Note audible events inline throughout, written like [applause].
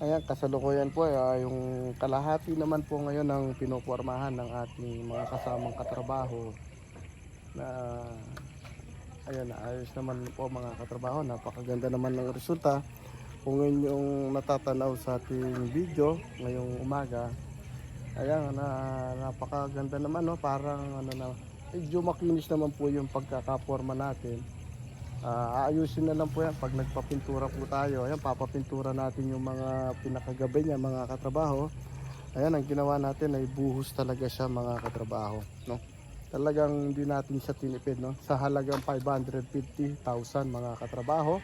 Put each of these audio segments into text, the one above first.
Ayan, kasalukuyan po ah, yung kalahati naman po ngayon ng pinupormahan ng ating mga kasamang katrabaho na ayan, ayos naman po mga katrabaho. Napakaganda naman ng resulta. Kung inyong natatanaw sa ating video ngayong umaga, ayan, na, napakaganda naman, no? parang ano na, medyo makinis naman po yung pagkakaporma natin. Ah, aayusin na lang po yan pag nagpapintura po tayo. Ayan, papapintura natin yung mga pinakagabi niya, mga katrabaho. Ayan, ang ginawa natin ay buhos talaga siya mga katrabaho. No? Talagang hindi natin siya tinipid. No? Sa halagang 550,000 mga katrabaho.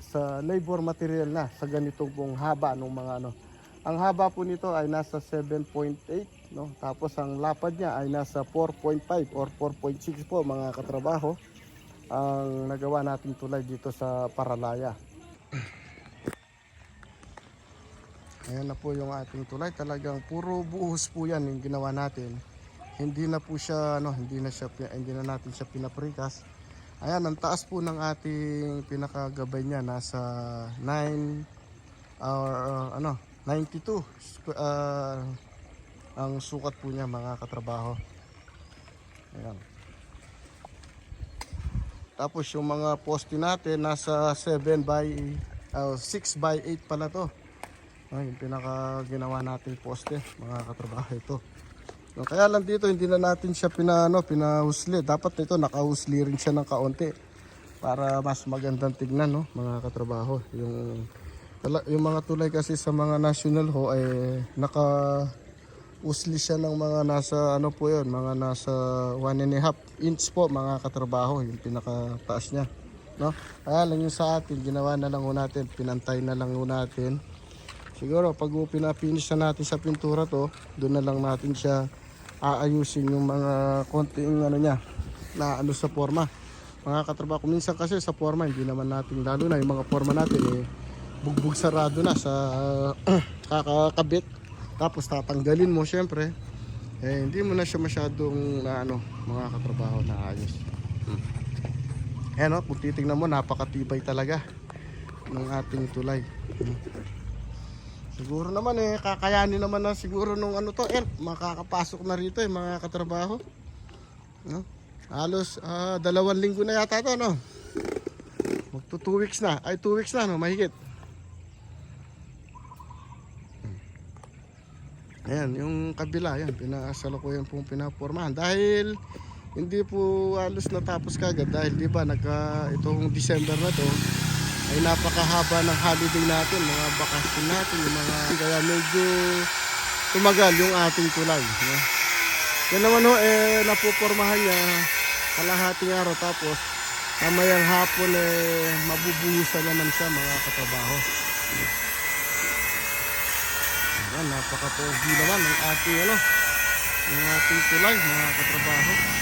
Sa labor material na, sa ganitong pong haba ng mga ano. Ang haba po nito ay nasa 7.8. No? Tapos ang lapad niya ay nasa 4.5 or 4.6 po mga katrabaho ang nagawa natin tulay dito sa Paralaya. Ayan na po yung ating tulay. Talagang puro buhos po yan yung ginawa natin. Hindi na po siya, ano, hindi na siya, hindi na natin siya pinaprikas. Ayan, ang taas po ng ating pinakagabay niya nasa 9 or uh, ano, 92 squ- uh, ang sukat po niya mga katrabaho. Ayan. Tapos yung mga poste natin nasa 7 by uh, 6 by 8 pala to. Ay, yung pinaka ginawa natin poste, mga katrabaho ito. No, kaya lang dito hindi na natin siya pinano, pinahusli. Dapat ito nakahusli rin siya ng kaunti para mas magandang tignan no, mga katrabaho. Yung yung mga tulay kasi sa mga national ho ay naka usli siya ng mga nasa ano po yun, mga nasa 1 and a half inch po mga katrabaho, yung pinakataas niya. No? Lang yung sa atin, ginawa na lang natin, pinantay na lang natin. Siguro pag pinapinish na natin sa pintura to, doon na lang natin siya aayusin yung mga konting ano niya, na ano sa forma. Mga katrabaho, minsan kasi sa forma, hindi naman natin, lalo na yung mga forma natin eh, bugbog sarado na sa [clears throat] kakakabit tapos tatanggalin mo syempre. Eh hindi mo na siya masyadong na ano mga katrabaho na ayos. Hmm. eh no kung titingnan mo napakatibay talaga ng ating tulay. Hmm. siguro naman eh kakayanin naman na siguro nung ano to eh makakapasok na rito eh mga katrabaho. No? Halos ah, dalawang linggo na yata to no? Magto 2 weeks na. Ay 2 weeks na no? Mahigit Ayan, yung kabila, yan, pinasalukuyan pong pinapormahan. Dahil hindi po halos natapos kagad dahil di ba nagka itong December na to ay napakahaba ng holiday natin, mga bakasyon natin, yung mga kaya medyo tumagal yung ating tulay. No? Yan naman ho, eh, napupormahan niya kalahating araw tapos mamayang hapon eh mabubuhusan naman siya mga katrabaho. Ayan, napaka-pogi naman ng ating ano, ng ating tulay, mga katrabaho.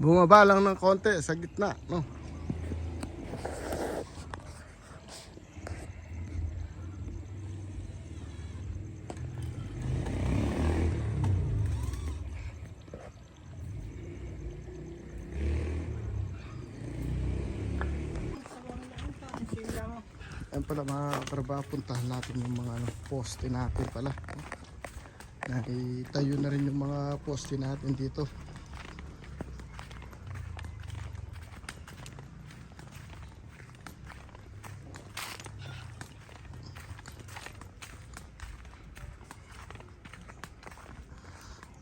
Bumaba lang ng konti sa gitna, no? Ayan pala mga trabaho, puntahan natin yung mga ano, poste natin pala. no? Naitayo na rin yung mga poste natin dito.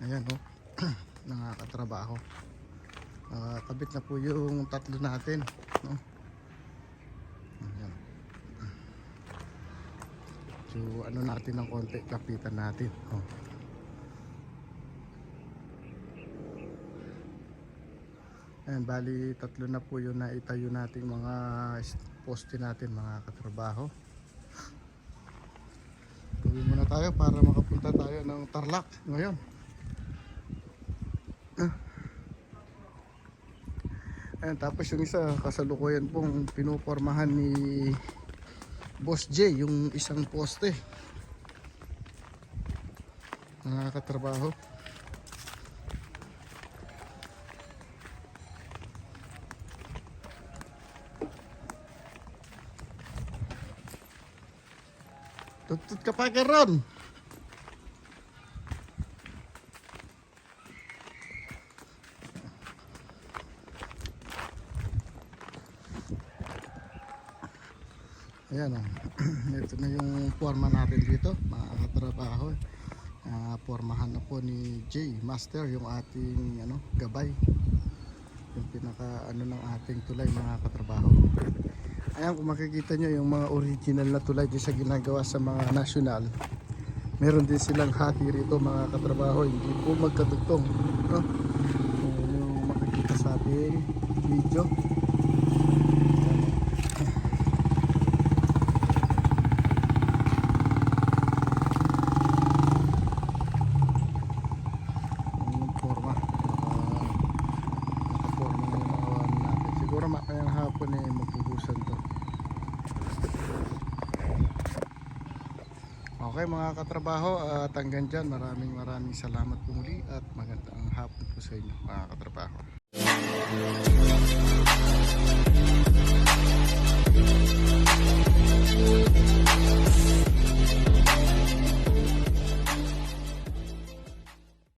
Ayan o, [clears throat] nakakatrabaho. Nakakabit na po yung tatlo natin. No? Ayan. So ano natin ng konti, kapitan natin. Oh. Ayan, bali tatlo na po yung naitayo nating mga is- poste natin mga katrabaho. Tuloy muna tayo para makapunta tayo ng Tarlac ngayon. Ah. Ayan, tapos yung isa kasalukuyan pong pinupormahan ni Boss J yung isang poste. Mga katrabaho. Tutut ka pa karon. Ayan o. [clears throat] Ito na yung forma natin dito, mga katrabaho. Ah, formahan na po ni Jay Master yung ating ano, gabay. Yung pinaka ano ng ating tulay mga katrabaho. Ayan kung makikita nyo yung mga original na tulay din sa ginagawa sa mga national. Meron din silang hati rito mga katrabaho, hindi po magkatugtong. No? Yung makikita sa ating video. siguro makayang hapon eh magpupusan to Okay mga katrabaho at hanggang dyan maraming maraming salamat po muli at magandang hapon po sa inyo mga katrabaho